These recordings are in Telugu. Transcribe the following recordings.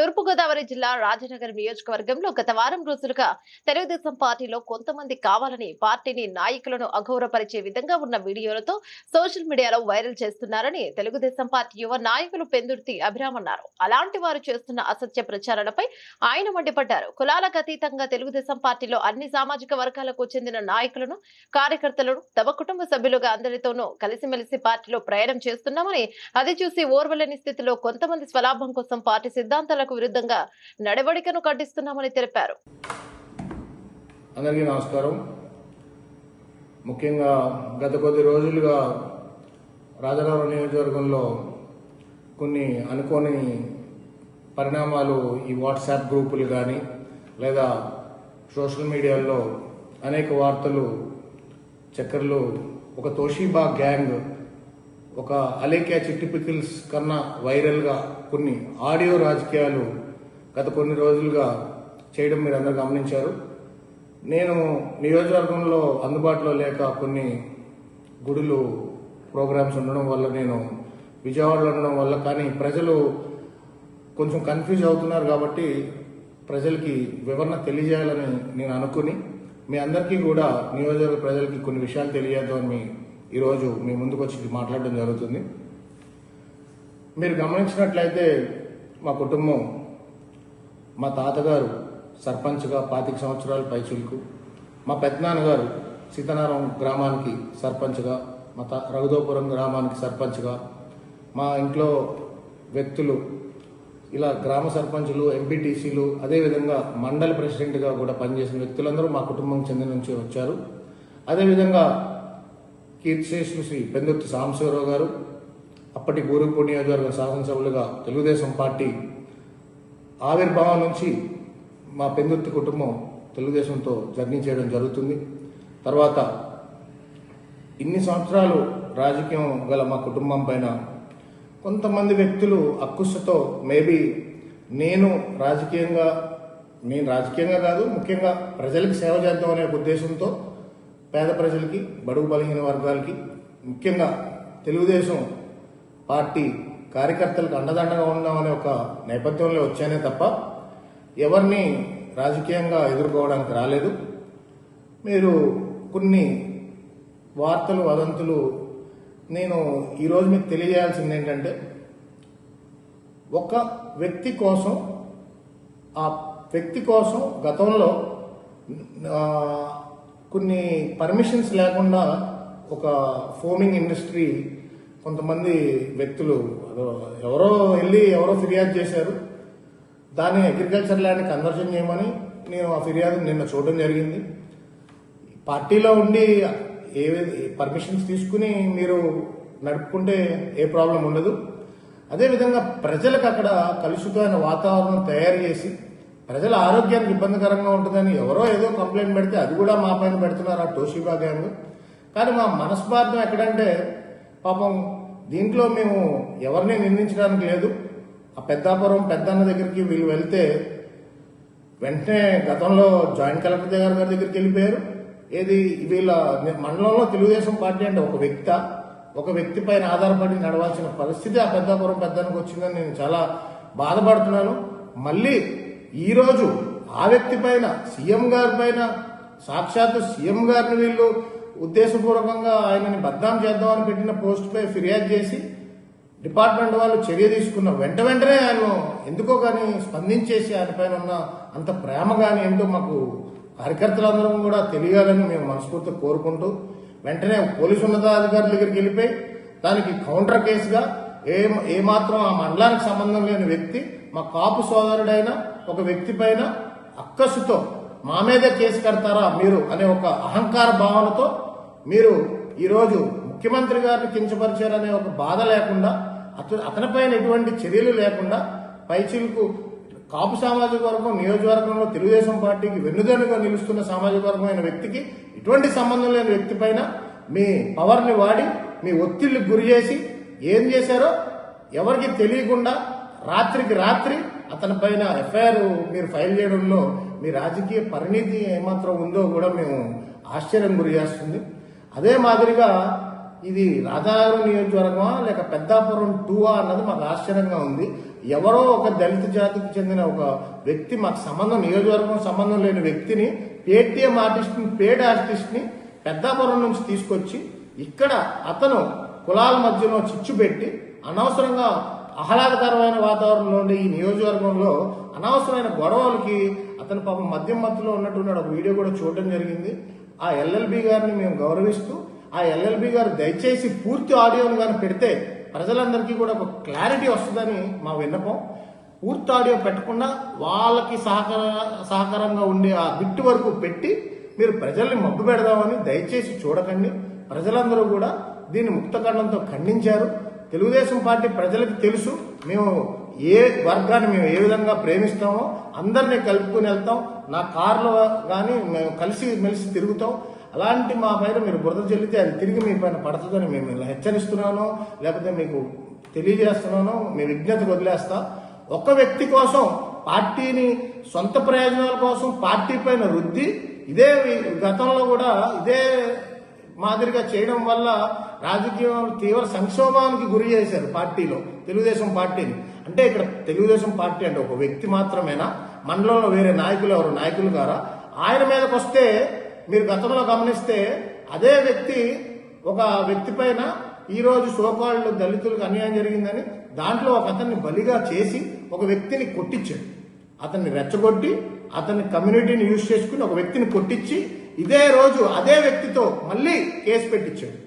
తూర్పుగోదావరి జిల్లా రాజనగర్ నియోజకవర్గంలో గత వారం రోజులుగా తెలుగుదేశం పార్టీలో కొంతమంది కావాలని పార్టీని నాయకులను అగౌరవపరిచే విధంగా ఉన్న వీడియోలతో సోషల్ మీడియాలో వైరల్ చేస్తున్నారని తెలుగుదేశం పార్టీ యువ నాయకులు పెందుర్తి అభిరామ్ అన్నారు. అలాంటి వారు చేస్తున్న అసత్య ప్రచారాలపై ఆయన మండిపడ్డారు. కులాలకు అతీతంగా తెలుగుదేశం పార్టీలో అన్ని సామాజిక వర్గాలకు చెందిన నాయకులను కార్యకర్తలను తమ కుటుంబ సభ్యులుగా అందరితోనూ కలిసిమెలిసి పార్టీలో ప్రయాణం చేస్తున్నామని అది చూసి ఓర్వలేని స్థితిలో కొంతమంది స్వలాభం కోసం పార్టీ సిద్ధాంతాలకు విరుద్ధంగా నడవడికను ఖండిస్తున్నామని తెలిపారు. అందరికీ నమస్కారం. ముఖ్యంగా గత కొద్ది రోజులుగా రాజారావు నియోజకవర్గంలో కొన్ని అనుకోని పరిణామాలు ఈ వాట్సాప్ గ్రూపులు కానీ లేదా సోషల్ మీడియాలో అనేక వార్తలు చక్కర్లు ఒక తోషీబా గ్యాంగ్ ఒక అలేఖ్య చిట్టిపికిల్స్ కన్నా వైరల్గా కొన్ని ఆడియో రాజకీయాలు గత కొన్ని రోజులుగా చేయడం మీరు అందరూ గమనించారు. నేను నియోజకవర్గంలో అందుబాటులో లేక కొన్ని గుడులు ప్రోగ్రామ్స్ ఉండడం వల్ల నేను విజయవాడలో ఉండడం వల్ల కానీ ప్రజలు కొంచెం కన్ఫ్యూజ్ అవుతున్నారు కాబట్టి ప్రజలకి వివరణ తెలియజేయాలని నేను అనుకుని మీ అందరికీ కూడా నియోజకవర్గ ప్రజలకి కొన్ని విషయాలు తెలియజేద్దామని ఈరోజు మీ ముందుకు వచ్చి మాట్లాడడం జరుగుతుంది. మీరు గమనించినట్లయితే మా కుటుంబం మా తాతగారు సర్పంచ్గా పాతిక సంవత్సరాల పైచులకు మా పెద్దనాన్నగారు సీతారాం గ్రామానికి సర్పంచ్గా మా తా రఘుదోపురం గ్రామానికి సర్పంచ్గా మా ఇంట్లో వ్యక్తులు ఇలా గ్రామ సర్పంచులు ఎంపీటీసీలు అదేవిధంగా మండల ప్రెసిడెంట్గా కూడా పనిచేసిన వ్యక్తులందరూ మా కుటుంబం చెందిన నుంచి వచ్చారు. అదేవిధంగా కీర్తిశేషు శ్రీ పెందుర్తి సాంబశివరావు గారు అప్పటి గురువు నియోజకవర్గ శాసనసభ్యులుగా తెలుగుదేశం పార్టీ ఆవిర్భావం నుంచి మా పెందుర్తి కుటుంబం తెలుగుదేశంతో జర్నీ చేయడం జరుగుతుంది. తర్వాత ఇన్ని సంవత్సరాలు రాజకీయం గల మా కుటుంబం పైన కొంతమంది వ్యక్తులు అక్కుసతో మేబీ నేను రాజకీయంగా నేను రాజకీయంగా కాదు ముఖ్యంగా ప్రజలకు సేవ చేద్దాం అనే ఉద్దేశంతో పేద ప్రజలకి బడుగు బలహీన వర్గాలకి ముఖ్యంగా తెలుగుదేశం పార్టీ కార్యకర్తలకు అండదండగా ఉందామనే ఒక నేపథ్యంలో వచ్చానే తప్ప ఎవరిని రాజకీయంగా ఎదుర్కోవడానికి రాలేదు. మీరు కొన్ని వార్తలు వదంతులు నేను ఈరోజు మీకు తెలియజేయాల్సింది ఏంటంటే ఒక వ్యక్తి కోసం ఆ వ్యక్తి కోసం గతంలో కొన్ని పర్మిషన్స్ లేకుండా ఒక ఫోమింగ్ ఇండస్ట్రీ కొంతమంది వ్యక్తులు అదో ఎవరో వెళ్ళి ఎవరో ఫిర్యాదు చేశారు. దాన్ని అగ్రికల్చర్ ల్యాండ్ కన్వర్షన్ చేయమని నేను ఆ ఫిర్యాదు నిన్న చూడడం జరిగింది. పార్టీలో ఉండి ఏ పర్మిషన్స్ తీసుకుని మీరు నడుపుకుంటే ఏ ప్రాబ్లం ఉండదు. అదేవిధంగా ప్రజలకు అక్కడ కలుషితమైన వాతావరణం తయారు చేసి ప్రజల ఆరోగ్యానికి ఇబ్బందికరంగా ఉంటుందని ఎవరో ఏదో కంప్లైంట్ పెడితే అది కూడా మా పైన పెడుతున్నారు ఆ టోషిబా గ్యాంగ్. కానీ మా మనస్పార్థం ఎక్కడంటే పాపం దీంట్లో మేము ఎవరిని నిందించడానికి లేదు. ఆ పెద్దాపురం పెద్దన్న దగ్గరికి వీళ్ళు వెళ్తే వెంటనే గతంలో జాయింట్ కలెక్టర్ దగ్గర గారి దగ్గరికి వెళ్ళిపోయారు. ఏది వీళ్ళ మండలంలో తెలుగుదేశం పార్టీ అంటే ఒక వ్యక్తి ఒక వ్యక్తి పైన ఆధారపడి నడవాల్సిన పరిస్థితి ఆ పెద్దాపురం పెద్దానికి వచ్చిందని నేను చాలా బాధపడుతున్నాను. మళ్ళీ ఈరోజు ఆ వ్యక్తి పైన సీఎం గారి పైన సాక్షాత్తు సీఎం గారిని వీళ్ళు ఉద్దేశపూర్వకంగా ఆయనని బద్నాం చేద్దామని పెట్టిన పోస్టుపై ఫిర్యాదు చేసి డిపార్ట్మెంట్ వాళ్ళు చర్య తీసుకున్న వెంట వెంటనే ఆయన ఎందుకో కానీ స్పందించేసి ఆయన పైన ఉన్న అంత ప్రేమ కానీ ఏంటో మాకు కార్యకర్తలందరం కూడా తెలియాలని మేము మనస్ఫూర్తిగా కోరుకుంటూ వెంటనే పోలీసు ఉన్నతాధికారుల దగ్గరికి వెళ్ళిపోయి దానికి కౌంటర్ కేసుగా ఏ ఏమాత్రం ఆ మండలానికి సంబంధం లేని వ్యక్తి మా కాపు సోదరుడైన ఒక వ్యక్తి పైన అక్కసుతో మా మీదే కేసు కడతారా మీరు అనే ఒక అహంకార భావనతో మీరు ఈరోజు ముఖ్యమంత్రి గారిని కించపరిచారనే ఒక బాధ లేకుండా అతను అతనిపైన ఎటువంటి చర్యలు లేకుండా పైచిలకు కాపు సామాజిక వర్గం నియోజకవర్గంలో తెలుగుదేశం పార్టీకి వెన్నుదన్నుగా నిలుస్తున్న సామాజిక వర్గమైన వ్యక్తికి ఎటువంటి సంబంధం లేని వ్యక్తి పైన మీ పవర్ని వాడి మీ ఒత్తిళ్ళు గురి చేసి ఏం చేశారో ఎవరికి తెలియకుండా రాత్రికి రాత్రి అతని పైన ఎఫ్ఐఆర్ మీరు ఫైల్ చేయడంలో మీ రాజకీయ పరిణితి ఏమాత్రం ఉందో కూడా మేము ఆశ్చర్యం గురి చేస్తుంది. అదే మాదిరిగా ఇది రాధానగరం నియోజకవర్గమా లేక పెద్దాపురం టూవా అన్నది మాకు ఆశ్చర్యంగా ఉంది. ఎవరో ఒక దళిత జాతికి చెందిన ఒక వ్యక్తి మాకు సంబంధం నియోజకవర్గం సంబంధం లేని వ్యక్తిని పేటీఎం ఆర్టిస్ట్ని పేడ్ ఆర్టిస్ట్ని పెద్దాపురం నుంచి తీసుకొచ్చి ఇక్కడ అతను కులాల మధ్యలో చిచ్చు పెట్టి అనవసరంగా ఆహ్లాదకరమైన వాతావరణంలో ఉండే ఈ నియోజకవర్గంలో అనవసరమైన గొడవలకి అతను పాపం మద్యం మధ్యలో ఉన్నట్టున్నాడు. ఒక వీడియో కూడా చూడడం జరిగింది. ఆ ఎల్ఎల్బి గారిని మేము గౌరవిస్తూ ఆ ఎల్ఎల్బి గారు దయచేసి పూర్తి ఆడియోని కానీ పెడితే ప్రజలందరికీ కూడా ఒక క్లారిటీ వస్తుందని మా విన్నపం. పూర్తి ఆడియో పెట్టకుండా వాళ్ళకి సహకార సహకారంగా ఉండే ఆ బిట్ వరకు పెట్టి మీరు ప్రజల్ని మబ్బు పెడదామని దయచేసి చూడకండి. ప్రజలందరూ కూడా దీన్ని ముక్తఖండంతో ఖండించారు. తెలుగుదేశం పార్టీ ప్రజలకు తెలుసు. మేము ఏ వర్గాన్ని మేము ఏ విధంగా ప్రేమిస్తామో అందరినీ కలుపుకొని వెళ్తాం. నా కారులో కానీ మేము కలిసి మెలిసి తిరుగుతాం. అలాంటి మా పైన మీరు బురద చెల్లితే అది తిరిగి మీ పైన పడుతుందని మేము ఇలా హెచ్చరిస్తున్నాను. లేకపోతే మీకు తెలియజేస్తున్నాను. మీ విజ్ఞత వదిలేస్తా. ఒక వ్యక్తి కోసం పార్టీని సొంత ప్రయోజనాల కోసం పార్టీ పైన రుద్ది ఇదే గతంలో కూడా ఇదే మాదిరిగా చేయడం వల్ల రాజకీయం తీవ్ర సంక్షోభానికి గురి చేశారు పార్టీలో తెలుగుదేశం పార్టీని. అంటే ఇక్కడ తెలుగుదేశం పార్టీ అంటే ఒక వ్యక్తి మాత్రమేనా? మండలంలో వేరే నాయకులు ఎవరు? నాయకులు గారా ఆయన మీదకి వస్తే మీరు గతంలో గమనిస్తే అదే వ్యక్తి ఒక వ్యక్తి పైన ఈ రోజు సోకాళ్ళు దళితులకు అన్యాయం జరిగిందని దాంట్లో ఒక అతన్ని బలిగా చేసి ఒక వ్యక్తిని కొట్టించాడు. అతన్ని రెచ్చగొట్టి అతన్ని కమ్యూనిటీని యూజ్ చేసుకుని ఒక వ్యక్తిని కొట్టించి ఇదే రోజు అదే వ్యక్తితో మళ్ళీ కేసు పెట్టించాడు.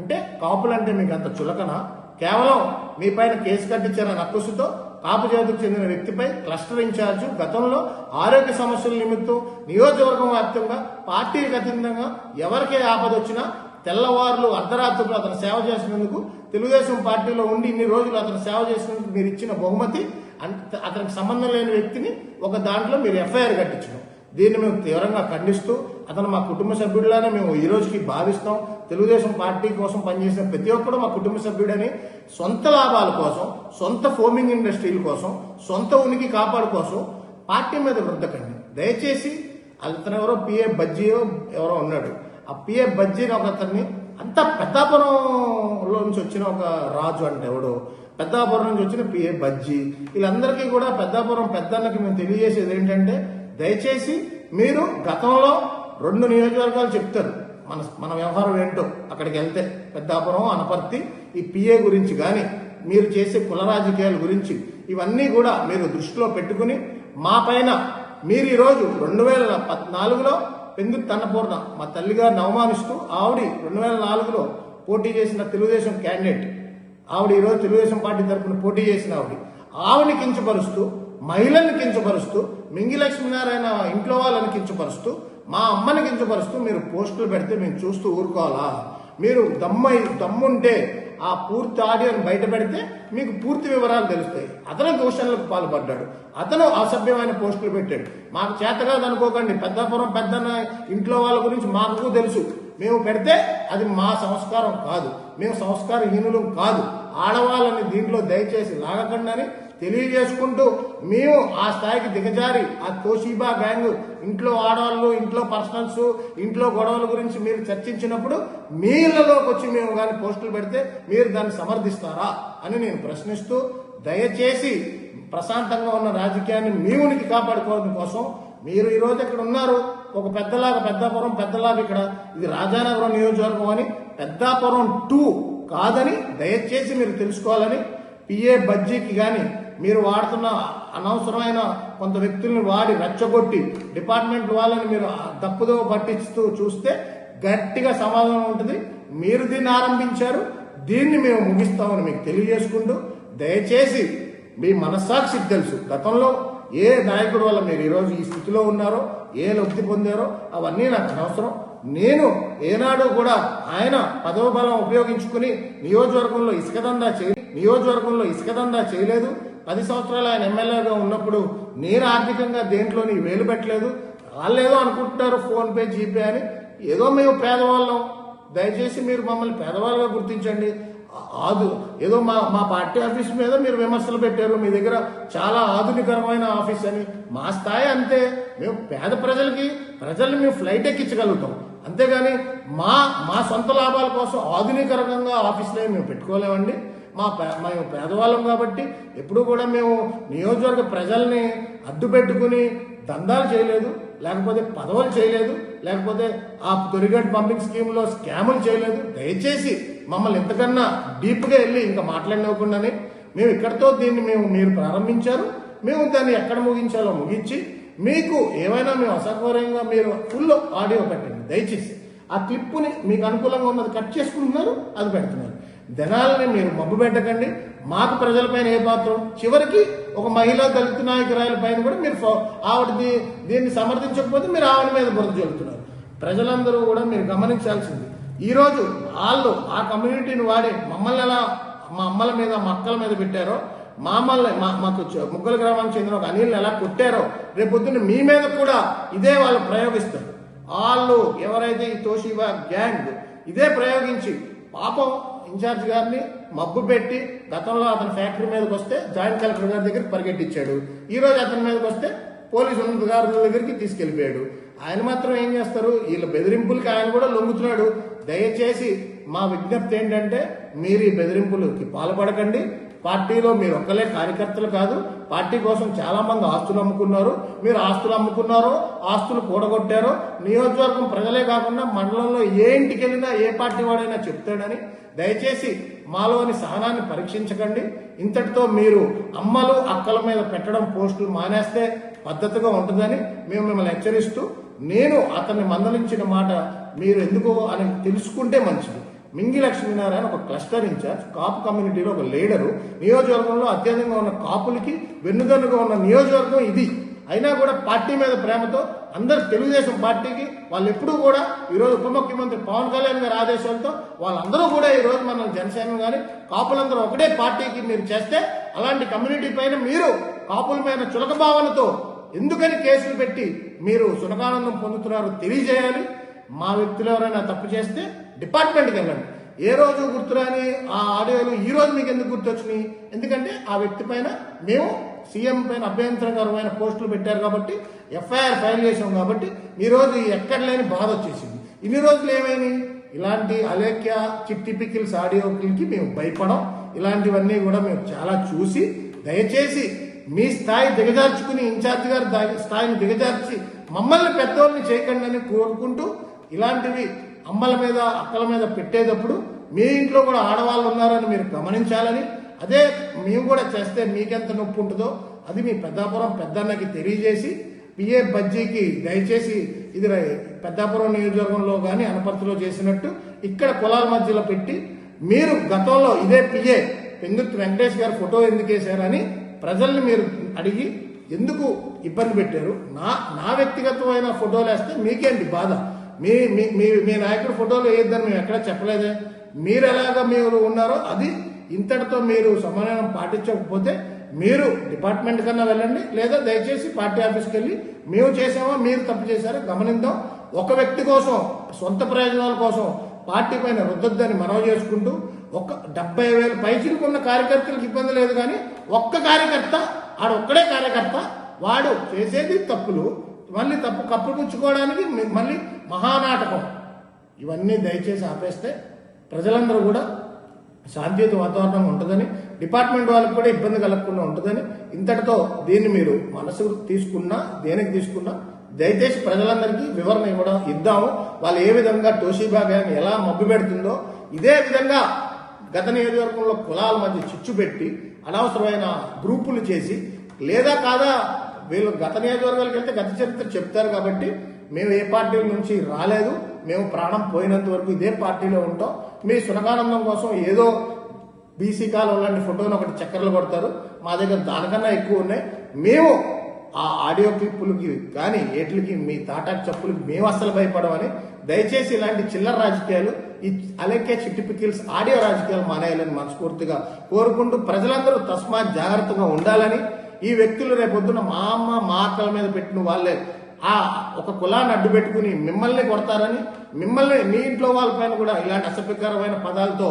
అంటే కాపులంటే మీకు అంత చులకన? కేవలం మీ పైన కేసు కట్టించారని నక్కుసుతో కాపు జాతికి చెందిన వ్యక్తిపై క్లస్టర్ ఇన్ఛార్జ్ గతంలో ఆరోగ్య సమస్యల నిమిత్తం నియోజకవర్గం వ్యాప్తంగా పార్టీకి అతీతంగా ఎవరికే ఆపద వచ్చినా తెల్లవారులు అర్ధరాత్రులు అతను సేవ చేసినందుకు తెలుగుదేశం పార్టీలో ఉండి ఇన్ని రోజులు అతను సేవ చేసినందుకు మీరు ఇచ్చిన బహుమతి అంత- అతనికి సంబంధం లేని వ్యక్తిని ఒక దాంట్లో మీరు ఎఫ్ఐఆర్ కట్టించడం. దీన్ని మేము తీవ్రంగా ఖండిస్తూ అతను మా కుటుంబ సభ్యుడిలానే మేము ఈ రోజుకి భావిస్తాం. తెలుగుదేశం పార్టీ కోసం పనిచేసిన ప్రతి ఒక్కడు మా కుటుంబ సభ్యుడని సొంత లాభాల కోసం సొంత ఫోమింగ్ ఇండస్ట్రీల కోసం సొంత ఉనికి కాపాడు కోసం పార్టీ మీద వృద్ధకండి. దయచేసి అతను ఎవరో పిఏ బజ్జీయో ఎవరో ఉన్నాడు. ఆ పిఏ బజ్జీని ఒక అతన్ని అంత పెద్దాపురంలో నుంచి వచ్చిన ఒక రాజు అంటే ఎవడో పెద్దాపురం నుంచి వచ్చిన పిఏ బజ్జీ. వీళ్ళందరికీ కూడా పెద్దాపురం పెద్దన్నకి మేము తెలియజేసేది ఏంటంటే దయచేసి మీరు గతంలో రెండు నియోజకవర్గాలు చెప్తారు. మన మన వ్యవహారం ఏంటో అక్కడికి వెళ్తే. పెద్దాపురం అనపర్తి ఈ పిఏ గురించి కానీ మీరు చేసే కుల రాజకీయాల గురించి ఇవన్నీ కూడా మీరు దృష్టిలో పెట్టుకుని మా పైన మీరు ఈరోజు రెండు వేల పద్నాలుగులో పెందుకు తన్నపూర్ణ మా తల్లిగారు అవమానిస్తూ ఆవిడ రెండు వేల నాలుగులో పోటీ చేసిన తెలుగుదేశం క్యాండిడేట్ ఆవిడ ఈరోజు తెలుగుదేశం పార్టీ తరఫున పోటీ చేసిన ఆవిడ ఆవిడని కించపరుస్తూ మహిళల్ని కించపరుస్తూ మింగి లక్ష్మీనారాయణ ఇంట్లో వాళ్ళని కించపరుస్తూ మా అమ్మని కించపరుస్తూ మీరు పోస్టులు పెడితే మేము చూస్తూ ఊరుకోవాలా? మీరు దమ్మై దమ్ముంటే ఆ పూర్తి ఆడియోని బయట పెడితే మీకు పూర్తి వివరాలు తెలుస్తాయి. అతను దూషణలకు పాల్పడ్డాడు. అతను అసభ్యమైన పోస్టులు పెట్టాడు. మాకు చేత కాదు అనుకోకండి. పెద్దపురం పెద్దన్న ఇంట్లో వాళ్ళ గురించి మాకు తెలుసు. మేము పెడితే అది మా సంస్కారం కాదు. మేము సంస్కారహీనులు కాదు. ఆడవాళ్ళని దీంట్లో దయచేసి లాగకండి తెలియజేసుకుంటూ మేము ఆ స్థాయికి దిగజారి ఆ తోషీబా గ్యాంగ్ ఇంట్లో ఆడవాళ్ళు ఇంట్లో పర్సనల్స్ ఇంట్లో గొడవల గురించి మీరు చర్చించినప్పుడు మీ ఇళ్ళలోకి వచ్చి మేము కానీ పోస్టులు పెడితే మీరు దాన్ని సమర్థిస్తారా అని నేను ప్రశ్నిస్తూ దయచేసి ప్రశాంతంగా ఉన్న రాజకీయాన్ని మీ ఉనికి కాపాడుకోవడం కోసం మీరు ఈరోజు ఇక్కడ ఉన్నారు. ఒక పెద్దలాగా పెద్దాపురం పెద్దలాగా ఇక్కడ ఇది రాజానగరం నియోజకవర్గం అని పెద్దాపురం టూ కాదని దయచేసి మీరు తెలుసుకోవాలని పిఏ బజ్జీకి కానీ మీరు వాడుతున్న అనవసరమైన కొంత వ్యక్తులను వాడి రచ్చగొట్టి డిపార్ట్మెంట్ వాళ్ళని మీరు తప్పుదో పట్టిస్తూ చూస్తే గట్టిగా సమాధానం ఉంటుంది. మీరు దీన్ని ఆరంభించారు. దీన్ని మేము ముగిస్తామని మీకు తెలియజేసుకుంటూ దయచేసి మీ మనస్సాక్షికి తెలుసు. గతంలో ఏ నాయకుడు వల్ల మీరు ఈరోజు ఈ స్థితిలో ఉన్నారో ఏ లబ్ధి పొందారో అవన్నీ నాకు అనవసరం. నేను ఏనాడు కూడా ఆయన పదవ బలం ఉపయోగించుకుని నియోజకవర్గంలో ఇసుకదందా చేయ నియోజకవర్గంలో ఇసుకదందా చేయలేదు. పది సంవత్సరాలు ఆయన ఎమ్మెల్యేగా ఉన్నప్పుడు నేను ఆర్థికంగా దేంట్లోని వేలు పెట్టలేదు. వాళ్ళు అనుకుంటున్నారు ఫోన్పే జీపే అని. ఏదో మేము పేదవాళ్ళం. దయచేసి మీరు మమ్మల్ని పేదవాళ్ళగా గుర్తించండి. ఆదు ఏదో మా మా పార్టీ ఆఫీస్ మీద మీరు విమర్శలు పెట్టారు. మీ దగ్గర చాలా ఆధునికరమైన ఆఫీస్ అని. మా స్థాయి అంతే. మేము పేద ప్రజలకి ప్రజల్ని మేము ఫ్లైట్ ఎక్కించగలుగుతాం. అంతేగాని మా మా సొంత లాభాల కోసం ఆధునికరంగా ఆఫీస్లో మేము పెట్టుకోలేమండి. మా పే మేము పేదవాళ్ళం కాబట్టి ఎప్పుడు కూడా మేము నియోజకవర్గ ప్రజల్ని అడ్డు పెట్టుకుని దందాలు చేయలేదు లేకపోతే పదవులు చేయలేదు లేకపోతే ఆ తొరిగడ్ పంపింగ్ స్కీమ్లో స్కాములు చేయలేదు. దయచేసి మమ్మల్ని ఇంతకన్నా డీప్గా వెళ్ళి ఇంకా మాట్లాడినవ్వకుండానే మేము ఇక్కడితో దీన్ని మేము మీరు ప్రారంభించారు. మేము దాన్ని ఎక్కడ ముగించాలో ముగించి మీకు ఏమైనా మేము అసౌకర్యంగా మీరు ఫుల్ ఆడియో పెట్టండి. దయచేసి ఆ క్లిప్పుని మీకు అనుకూలంగా ఉన్నది కట్ చేసుకుంటున్నారు అది పెడుతున్నారు. జనాలని మీరు మబ్బు పెట్టకండి. మాకు ప్రజలపైన ఏ పాత్రం చివరికి ఒక మహిళా దళిత నాయకురాయల పైన కూడా మీరు ఆవిడ దీ- దీన్ని సమర్థించకపోతే మీరు ఆవిడ మీద బురద చెబుతున్నారు ప్రజలందరూ కూడా మీరు గమనించాల్సింది. ఈరోజు వాళ్ళు ఆ కమ్యూనిటీని వాడి మమ్మల్ని ఎలా మా అమ్మల మీద మా అక్కల మీద పెట్టారో మా అమ్మల్ని మా మాకు ముగ్గుల గ్రామానికి చెందిన ఒక అనిల్ని ఎలా కొట్టారో రేపొద్దున మీ మీద కూడా ఇదే వాళ్ళు ప్రయోగిస్తారు. వాళ్ళు ఎవరైతే ఈ తోషివా గ్యాంగ్ ఇదే ప్రయోగించి పాపం ఇన్ఛార్జ్ గారిని మబ్బు పెట్టి గతంలో అతని ఫ్యాక్టరీ మీదకి వస్తే జాయింట్ కలెక్టర్ గారి దగ్గరికి పరిగెట్టించాడు. ఈ రోజు అతని మీదకి వస్తే పోలీసు ఉన్నతాధికారుల దగ్గరికి తీసుకెళ్ళిపోయాడు ఆయన మాత్రం ఏం చేస్తారు? వీళ్ళ బెదిరింపులకి ఆయన కూడా లొంగుతున్నాడు. దయచేసి మా విజ్ఞప్తి ఏంటంటే మీరు ఈ బెదిరింపులకి పాల్పడకండి. పార్టీలో మీరు ఒక్కలే కార్యకర్తలు కాదు పార్టీ కోసం చాలా మంది ఆస్తులు అమ్ముకున్నారు. మీరు ఆస్తులు అమ్ముకున్నారో ఆస్తులు కూడగొట్టారో నియోజకవర్గం ప్రజలే కాకుండా మండలంలో ఏ ఇంటికి వెళ్ళినా ఏ పార్టీ వాడైనా చెప్తాడని దయచేసి మాలోని సహనాన్ని పరీక్షించకండి. ఇంతటితో మీరు అమ్మలు అక్కల మీద పెట్టడం పోస్టులు మానేస్తే పద్ధతిగా ఉంటుందని మేము మిమ్మల్ని హెచ్చరిస్తూ నేను అతన్ని మందలించిన మాట మీరు ఎందుకు అని తెలుసుకుంటే మంచిది. మింగి లక్ష్మీనారాయణ ఒక క్లస్టర్ ఇన్ఛార్జ్ కాపు కమ్యూనిటీలో ఒక లీడరు. నియోజకవర్గంలో అత్యధికంగా ఉన్న కాపులకి వెన్నుదన్నుగా ఉన్న నియోజకవర్గం ఇది. అయినా కూడా పార్టీ మీద ప్రేమతో అందరు తెలుగుదేశం పార్టీకి వాళ్ళు ఎప్పుడూ కూడా ఈరోజు ఉప ముఖ్యమంత్రి పవన్ కళ్యాణ్ గారి ఆదేశాలతో వాళ్ళందరూ కూడా ఈరోజు మన జనసేన కానీ కాపులందరూ ఒకటే పార్టీకి మీరు చేస్తే అలాంటి కమ్యూనిటీ పైన మీరు కాపుల మీద చులక భావనతో ఎందుకని కేసులు పెట్టి మీరు సునకానందం పొందుతున్నారో తెలియజేయాలి. మా వ్యక్తులు ఎవరైనా తప్పు చేస్తే డిపార్ట్మెంట్కి వెళ్ళండి ఏ రోజు గుర్తురాని ఆ ఆడియోలు ఈ రోజు మీకు ఎందుకు గుర్తొచ్చినాయి? ఎందుకంటే ఆ వ్యక్తి పైన మేము సీఎం పైన అభ్యంతరకరమైన పోస్టులు పెట్టారు కాబట్టి ఎఫ్ఐఆర్ ఫైల్ చేసాం కాబట్టి ఈరోజు ఎక్కడ లేని బాధ వచ్చేసింది. ఇన్ని రోజులు ఏమైనాయి? ఇలాంటి అలేఖ్య చిట్టి పికిల్స్ ఆడియోకి మేము భయపడం ఇలాంటివన్నీ కూడా మేము చాలా చూసి దయచేసి మీ స్థాయి దిగజార్చుకుని ఇన్ఛార్జ్ గారి దా- స్థాయిని దిగజార్చి మమ్మల్ని పెద్దోళ్ళని చేయకండి అని కోరుకుంటూ ఇలాంటివి అమ్మల మీద అక్కల మీద పెట్టేటప్పుడు మీ ఇంట్లో కూడా ఆడవాళ్ళు ఉన్నారని మీరు గమనించాలని అదే మేము కూడా చేస్తే మీకెంత నొప్పి ఉంటుందో అది మీ పెద్దాపురం పెద్దన్నకి తెలియజేసి పిఏ బజ్జీకి దయచేసి ఇది పెద్దాపురం నియోజకవర్గంలో కానీ అనపర్తిలో చేసినట్టు ఇక్కడ కులాల మధ్యలో పెట్టి మీరు గతంలో ఇదే పిఏ పెందుర్తి వెంకటేష్ గారు ఫోటో ఎందుకు వేశారని ప్రజల్ని మీరు అడిగి ఎందుకు ఇబ్బంది పెట్టారు? నా నా వ్యక్తిగతమైన ఫోటోలు వేస్తే మీకేంటి బాధ? మీ మీ మీ మీ నాయకుడు ఫోటోలు వేయొద్దని మేము ఎక్కడ చెప్పలేదే. మీరు ఎలాగ మీరు ఉన్నారో అది ఇంతటితో మీరు సమన్వయం పాటించకపోతే మీరు డిపార్ట్మెంట్ కన్నా వెళ్ళండి లేదా దయచేసి పార్టీ ఆఫీస్కి వెళ్ళి మేము చేసామో మీరు తప్పు చేశారో గమనిద్దాం. ఒక వ్యక్తి కోసం సొంత ప్రయోజనాల కోసం పార్టీ పైన రుద్దొద్దని మనవి చేసుకుంటూ ఒక డెబ్బై వేల పైచిలుకున్న కార్యకర్తలకు ఇబ్బంది లేదు కానీ ఒక్క కార్యకర్త ఆడొక్కడే ఒక్కడే కార్యకర్త వాడు చేసేది తప్పులు మళ్ళీ తప్పు కప్పుపుచ్చుకోవడానికి మళ్ళీ మహానాటకం. ఇవన్నీ దయచేసి ఆపేస్తే ప్రజలందరూ కూడా శాంతియుత వాతావరణం ఉంటుందని డిపార్ట్మెంట్ వాళ్ళకి కూడా ఇబ్బంది కలగకుండా ఉంటుందని ఇంతటితో దీన్ని మీరు మనసుకు తీసుకున్నా దేనికి తీసుకున్నా దయచేసి ప్రజలందరికీ వివరణ ఇవ్వడం ఇద్దాము. వాళ్ళు ఏ విధంగా టోషీబా గ్యాంగ్ ఎలా మబ్బు పెడుతుందో ఇదే విధంగా గత నియోజకవర్గంలో కులాల మధ్య చిచ్చు పెట్టి అనవసరమైన గ్రూపులు చేసి లేదా కాదా వీళ్ళు గత నియోజకవర్గాలకు వెళ్తే గత చరిత్ర చెప్తారు కాబట్టి మేము ఏ పార్టీ నుంచి రాలేదు మేము ప్రాణం పోయినంత వరకు ఇదే పార్టీలో ఉంటాం. మీ సునకానందం కోసం ఏదో బీసీ కాలం లాంటి ఫోటోని ఒకటి చక్కర్లు కొడతారు. మా దగ్గర దానికన్నా ఎక్కువ ఉన్నాయి. మేము ఆ ఆడియో క్లిప్పులకి కానీ ఏట్లకి మీ తాటాకు చెప్పులకి మేము అస్సలు భయపడమని దయచేసి ఇలాంటి చిల్లర రాజకీయాలు ఈ అలెక్కే చిట్టి పికిల్స్ ఆడియో రాజకీయాలు మానేయాలని మనస్ఫూర్తిగా కోరుకుంటూ ప్రజలందరూ తస్మాత్ జాగ్రత్తగా ఉండాలని ఈ వ్యక్తులు రేపొద్దున మా అమ్మ మా అక్కల మీద పెట్టిన వాళ్ళే. ఆ ఒక కులాన్ని అడ్డు పెట్టుకుని మిమ్మల్ని కొడతారని మిమ్మల్ని మీ ఇంట్లో వాళ్ళపైన కూడా ఇలాంటి అసభ్యకరమైన పదాలతో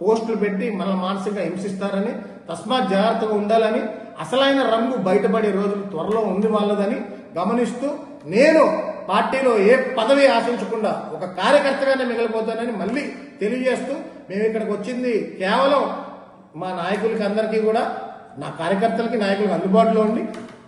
పోస్టులు పెట్టి మనల్ని మానసికంగా హింసిస్తారని తస్మాత్ జాగ్రత్తగా ఉండాలని అసలైన రంగు బయటపడే రోజులు త్వరలో ఉంది వాళ్ళదని గమనిస్తూ నేను పార్టీలో ఏ పదవి ఆశించకుండా ఒక కార్యకర్తగానే మిగిలిపోతానని మళ్ళీ తెలియజేస్తూ మేము ఇక్కడికి వచ్చింది కేవలం మా నాయకులకి అందరికీ కూడా నా కార్యకర్తలకి నాయకులకు అందుబాటులో ఉండి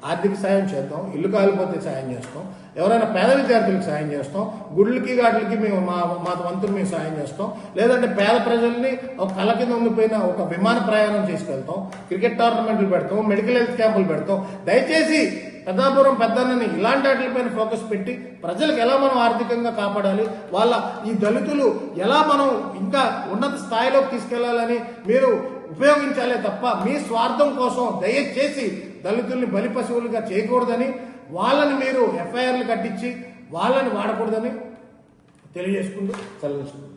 ఆర్థిక సాయం చేద్దాం ఇల్లు కాలిపోతే సాయం చేస్తాం ఎవరైనా పేద విద్యార్థులకు సాయం చేస్తాం గుళ్ళకి వాటికి మేము మా మా వంతులు మేము సాయం చేస్తాం లేదంటే పేద ప్రజల్ని ఒక కళ్ళ కింద ఉండిపోయిన ఒక విమాన ప్రయాణం తీసుకెళ్తాం క్రికెట్ టోర్నమెంట్లు పెడతాం మెడికల్ హెల్త్ క్యాంపులు పెడతాం. దయచేసి పెద్దాపురం పెద్దన్నని ఇలాంటి వాటిపైన ఫోకస్ పెట్టి ప్రజలకు ఎలా మనం ఆర్థికంగా కాపాడాలి వాళ్ళ ఈ దళితులు ఎలా మనం ఇంకా ఉన్నత స్థాయిలోకి తీసుకెళ్ళాలని మీరు ఉపయోగించాలే తప్ప మీ స్వార్థం కోసం దయచేసి దళితుల్ని బలి పశువులుగా చేయకూడదని వాళ్ళని మీరు ఎఫ్ఐఆర్లు కట్టించి వాళ్ళని వాడకూడదని తెలియజేసుకుంటూ సెలవు